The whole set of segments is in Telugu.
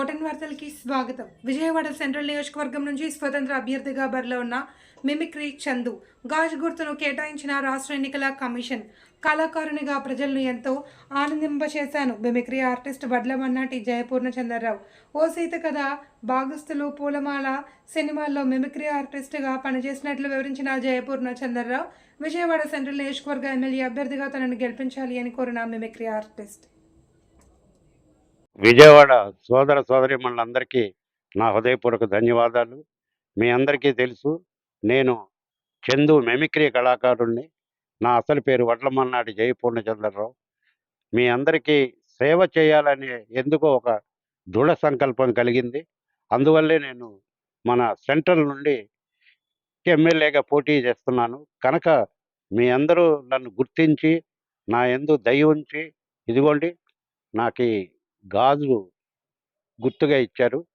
ఓటన్ వార్తలకి స్వాగతం. విజయవాడ సెంట్రల్ నియోజకవర్గం నుంచి స్వతంత్ర అభ్యర్థిగా బరిలో ఉన్న మిమిక్రీ చందు గాజు గుర్తును కేటాయించిన రాష్ట్ర ఎన్నికల కమిషన్ కళాకారునిగా ప్రజలను ఎంతో ఆనందింపచేశాను. మిమిక్రీ ఆర్టిస్ట్ వడ్లమన్నాటి జయపూర్ణ చంద్రరావు ఓ సీత కథ భాగస్థులు పూలమాల సినిమాల్లో మిమిక్రీ ఆర్టిస్ట్గా పనిచేసినట్లు వివరించిన జయపూర్ణ చంద్రరావు విజయవాడ సెంట్రల్ నియోజకవర్గ ఎమ్మెల్యే అభ్యర్థిగా తనను గెలిపించాలి అని కోరిన మిమిక్రీ ఆర్టిస్ట్. విజయవాడ సోదర సోదరి అందరికీ నా హృదయపూర్వక ధన్యవాదాలు. మీ అందరికీ తెలుసు నేను చందు మెమిక్రీ కళాకారుణ్ణి. నా అసలు పేరు వడ్లమన్నాటి జయపూర్ణచంద్రరావు. మీ అందరికీ సేవ చేయాలని ఎందుకో ఒక దృఢ సంకల్పం కలిగింది. అందువల్లే నేను మన సెంట్రల్ నుండి ఎమ్మెల్యేగా పోటీ చేస్తున్నాను. కనుక మీ అందరూ నన్ను గుర్తించి నా ఎందు దయ ఉంచి ఇదిగోండి నాకు గాజులు గాజు గుర్తుగా ఇచ్చారు.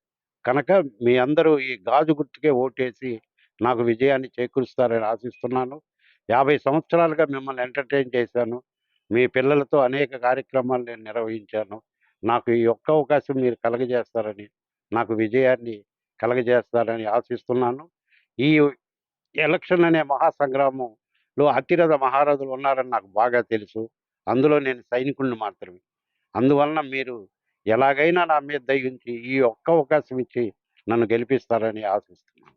కనుక మీ అందరూ ఈ గాజు గుర్తుకే ఓటేసి నాకు విజయాన్ని చేకూరుస్తారని ఆశిస్తున్నాను. యాభై సంవత్సరాలుగా మిమ్మల్ని ఎంటర్టైన్ చేశాను. మీ పిల్లలతో అనేక కార్యక్రమాలు నేను నిర్వహించాను. నాకు ఈ ఒక్క అవకాశం మీరు కలగజేస్తారని నాకు విజయాన్ని కలగజేస్తారని ఆశిస్తున్నాను. ఈ ఎలక్షన్ అనే మహాసంగ్రామంలో అతిరథ మహారథులు ఉన్నారని నాకు బాగా తెలుసు. అందులో నేను సైనికుడిని మాత్రమే. అందువలన మీరు ఎలాగైనా నా మీద దయించి ఈ ఒక్క అవకాశం ఇచ్చి నన్ను గెలిపిస్తారని ఆశిస్తున్నాను.